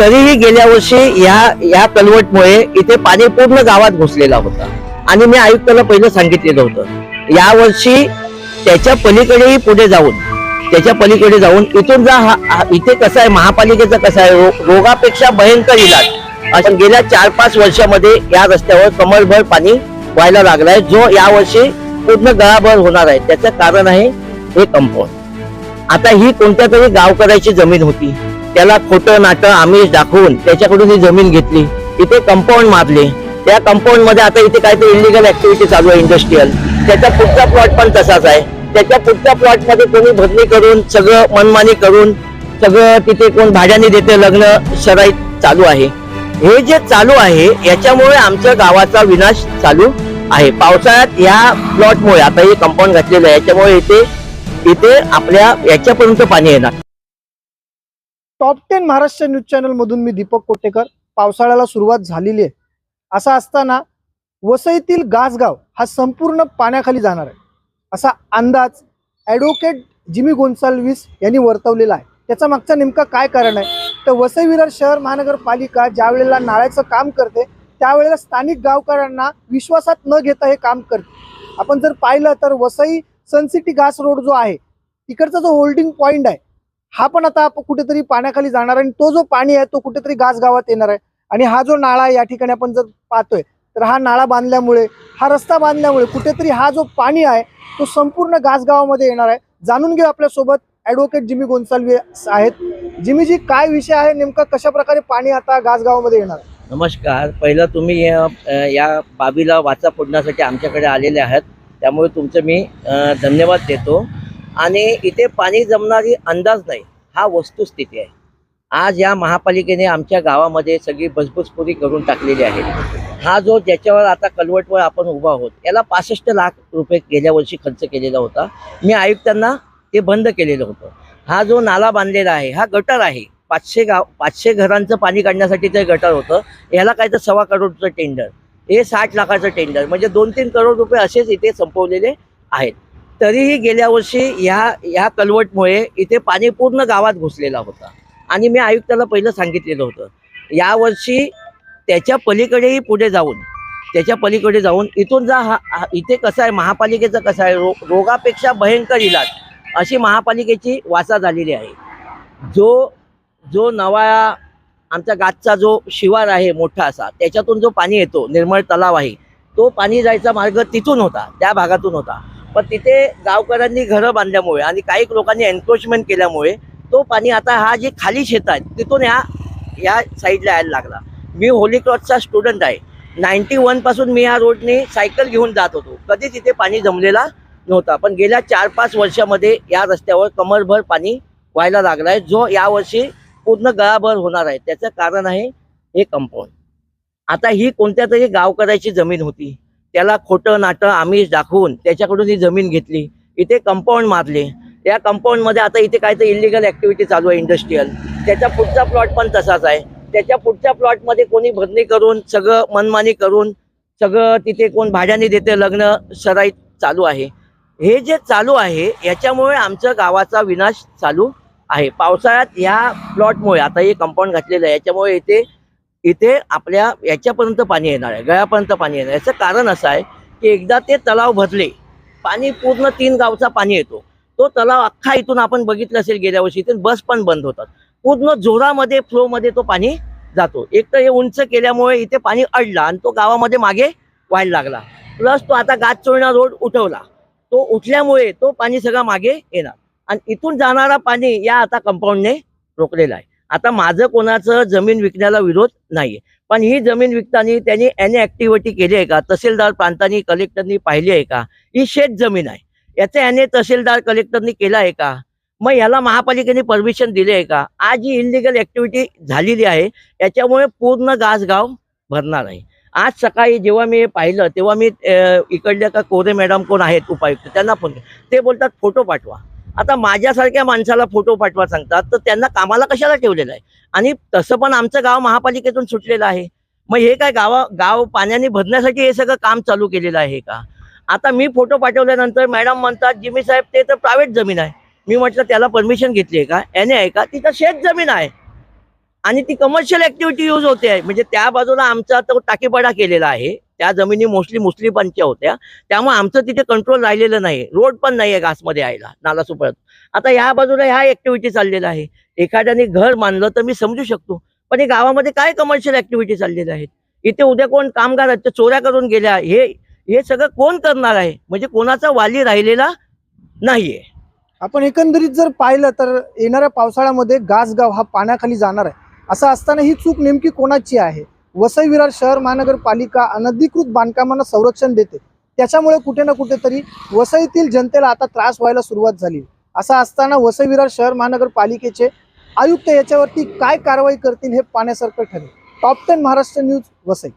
तरीही गेल्या वर्षी ह्या या कलवटमुळे इथे पाणी पूर्ण गावात घुसलेला होता. आणि मी आयुक्ताला पहिलं सांगितलेलं होतं. या वर्षी त्याच्या पलीकडेही पुढे जाऊन त्याच्या पलीकडे जाऊन इथून जा हा- इथे कसं आहे महापालिकेचं कसं आहे रो- रोगापेक्षा भयंकर इलाज. असं गेल्या चार पाच वर्षामध्ये या रस्त्यावर कमरभर पाणी व्हायला लागलाय जो यावर्षी पूर्ण गळाभर होणार आहे. त्याचं कारण आहे हे कंपाऊंड आता ही कोणत्या तरी गावकऱ्याची जमीन होती. त्याला खोटं नाटं आमिष दाखवून त्याच्याकडून ही जमीन घेतली. इथे कंपाऊंड मारले. त्या कंपाऊंडमध्ये आता इथे काहीतरी इलिगल ऍक्टिव्हिटी चालू आहे इंडस्ट्रीयल त्याचा पुढचा प्लॉट पण तसाच आहे. त्याच्या पुढच्या प्लॉटमध्ये कोणी भरणी करून सगळं मनमानी करून सगळं तिथे कोण भाड्याने देते लग्न शराई चालू आहे. हे जे चालू आहे याच्यामुळे आमच्या गावाचा विनाश चालू आहे. पावसाळ्यात या प्लॉटमुळे आता हे कंपाऊंड घातलेलं आहे याच्यामुळे इथे इथे आपल्या याच्यापर्यंत पाणी येणार. Top ten Maharashtra news channel मधून मी दीपक कोटेकर. पावसाळ्याला सुरुवात झालेली आहे. असा असताना वसईतील गासगाव हा संपूर्ण पाण्याखाली जाणार आहे. असा अंदाज ॲडव्होकेट जिमी गोन्साल्विस यांनी वर्तवलेला आहे. त्याचा मागचा नेमका काय कारण आहे? तर वसई विरार शहर महानगरपालिका ज्या वेळेला नाळ्याचं काम करते त्यावेळेला स्थानिक गावकऱ्यांना विश्वासात न घेता हे काम करते. आपण जर पाहिलं तर वसई सनसिटी घास रोड जो आहे तिकडचा जो होल्डिंग पॉईंट आहे हा पण आता आप- कुठेतरी पाण्याखाली जाणार आहे आणि तो जो पाणी आहे तो कुठेतरी गास गावात येणार आहे. आणि हा जो नाळा आहे या ठिकाणी आपण जर पाहतोय तर हा नाळा बांधल्यामुळे हा रस्ता बांधल्यामुळे कुठेतरी हा जो पाणी आहे तो संपूर्ण गासगावामध्ये येणार आहे. जाणून घेऊ आपल्यासोबत ॲडव्होकेट जिमी गोन्साल्वे आहेत. जिमीजी काय विषय आहे? नेमका कशा प्रकारे पाणी आता गासगावामध्ये येणार आहे? नमस्कार. पहिलं तुम्ही या बाबीला वाचा फोडण्यासाठी आमच्याकडे आलेले आहात. त्यामुळे तुमचं मी धन्यवाद देतो. आणि इथे पाणी जमणारी अंदाज नाही. हा वस्तुस्थिती आहे. आज या महापालिकेने आमच्या गावामध्ये सगळी भसभसपुरी करून टाकलेली आहे. हा जो ज्याच्यावर आता कलवटवर आपण उभा आहोत याला पासष्ट लाख रुपये गेल्या वर्षी खर्च केलेला होता. मी आयुक्तांना ते बंद केलेलं होतं. हा जो नाला बांधलेला आहे हा गटर आहे. पाचशे गाव पाचशे घरांचं पाणी काढण्यासाठी ते गटर होतं. याला काय तर सव्वा करोडचं टेंडर हे साठ लाखाचं टेंडर म्हणजे दोन तीन करोड रुपये असेच इथे संपवलेले आहेत. तरीही गेल्या वर्षी ह्या ह्या कलवटमुळे इथे पाणी पूर्ण गावात घुसलेला होता. आणि मी आयुक्ताला पहिलं सांगितलेलं होतं. यावर्षी त्याच्या पलीकडेही पुढे जाऊन त्याच्या पलीकडे जाऊन इथून जा हा हा- इथे कसं आहे महापालिकेचं कसं आहे रो रोगापेक्षा भयंकर इलाज अशी महापालिकेची वाचा झालेली आहे. जो जो नवा आमच्या गातचा जो शिवार आहे मोठा असा त्याच्यातून जो पाणी येतो निर्मळ तलाव आहे तो पाणी जायचा मार्ग तिथून होता त्या भागातून होता. पण तिथे गावकऱ्यांनी घरं बांधल्यामुळे आणि काही लोकांनी एन्क्रोचमेंट केल्यामुळे तो पाणी आता हा जे खाली शेत आहेत तिथून ह्या या साईडला यायला लागला. मी होली क्रॉसचा स्टुडंट आहे. नाईन्टी वनपासून मी या रोडने सायकल घेऊन जात होतो. कधी तिथे पाणी जमलेला नव्हता. पण गेल्या चार पाच वर्षामध्ये या रस्त्यावर कमरभर पाणी व्हायला लागलाय जो यावर्षी पूर्ण गळाभर होणार आहे. त्याचं कारण आहे हे कंपाऊंड आता ही कोणत्या तरी गावकऱ्याची जमीन होती. त्याला खोटं नाटं आमिष दाखवून त्याच्याकडून ही जमीन घेतली. इथे कंपाऊंड मारले. या कंपाऊंडमध्ये आता इथे काय तर इलिगल ॲक्टिव्हिटी चालू आहे इंडस्ट्रीयल त्याचा पुढचा प्लॉट पण तसाच आहे. त्याच्या पुढच्या प्लॉटमध्ये कोणी भरणी करून सगळं मनमानी करून सगळं तिथे कोण भाड्याने देते लग्न सराई चालू आहे. हे जे चालू आहे याच्यामुळे आमचं गावाचा विनाश चालू आहे. पावसाळ्यात ह्या प्लॉटमुळे आता हे कंपाऊंड घातलेलं आहे याच्यामुळे इथे इथे आपल्या याच्यापर्यंत पाणी येणार आहे गळ्यापर्यंत पाणी येणार याचं कारण असं आहे की एकदा ते तलाव भरले पाणी पूर्ण तीन गावचा पाणी येतो. तो तलाव अख्खा इथून आपण बघितलं असेल गेल्या वर्षी इथून बस पण बंद होतात. पूर्ण जोरामध्ये फ्लोमध्ये तो पाणी जातो. एक तर हे उंच केल्यामुळे इथे पाणी अडला आणि तो गावामध्ये मागे व्हायला लागला. प्लस तो आता गात चोळणा रोड उठवला. तो उठल्यामुळे तो पाणी सगळं मागे येणार. आणि इथून जाणारा पाणी या आता कंपाऊंडने रोखलेला आहे. आता माझं कोणाचं जमीन विकण्याला विरोध नाही पण ही जमीन विकताना त्यांनी एन ऍक्टिव्हिटी केली आहे का? तहसीलदार प्रांतांनी कलेक्टरनी पाहिली आहे का? ही शेत जमीन आहे. याचं याने तहसीलदार कलेक्टरनी केलं आहे का? मग याला महापालिकेने परमिशन दिली आहे का? आज ही इलिगल ऍक्टिव्हिटी झालेली आहे. याच्यामुळे पूर्ण गासगाव भरणार आहे. आज सकाळी जेव्हा मी पाहिलं तेव्हा मी इकडल्या का कोरे मॅडम कोण आहेत उपायुक्त त्यांना फोन ते बोलतात फोटो पाठवा. आता माझ्यासारख्या माणसाला फोटो पाठवा सांगतात तर त्यांना कामाला कशाला ठेवलेलं आहे? आणि तसं पण आमचं गाव महापालिकेतून सुटलेलं आहे. मग हे काय गावा गाव पाण्याने भरण्यासाठी हे सगळं काम चालू केलेलं आहे का? आता मी फोटो पाठवल्यानंतर मॅडम म्हणतात जिमी साहेब ते तर प्रायव्हेट जमीन आहे. मी म्हटलं त्याला परमिशन घेतली आहे का? याने आहे का? तिथं शेत जमीन आहे. आणि ती कमर्शियल ऍक्टिव्हिटी यूज होते आहे. म्हणजे त्या बाजूला आमचा तो टाकीपाडा केलेला आहे. त्या जमिनी मोस्टली मुस्लिमांच्या होत्या. त्यामुळे आमचं तिथे कंट्रोल राहिलेलं नाही. रोड पण नाही आहे घासमध्ये यायला नाला सुपळत. आता ह्या बाजूला ह्या ऍक्टिव्हिटी चाललेल्या आहे. एखाद्याने घर मानलं तर मी समजू शकतो. पण हे गावामध्ये काय कमर्शियल ऍक्टिव्हिटी चाललेल्या आहेत? इथे उद्या कोण कामगार आहेत? चोऱ्या करून गेल्या. हे हे सगळं कोण करणार आहे? म्हणजे कोणाचा वाली राहिलेला नाहीये. आपण एकंदरीत जर पाहिलं तर येणाऱ्या पावसाळ्यामध्ये गासगाव हा पाण्याखाली जाणार आहे. असं असताना ही चूक नेमकी कोणाची आहे? वसई विरार शहर महानगरपालिका अनधिकृत बांधकामांना संरक्षण देते. त्याच्यामुळे कुठे ना कुठेतरी वसईतील जनतेला आता त्रास व्हायला सुरुवात झाली. असं असताना वसई विरार शहर महानगरपालिकेचे आयुक्त याच्यावरती काय कारवाई करतील हे पाहण्यासारखं ठरेल. Top ten Maharashtra news Vasai.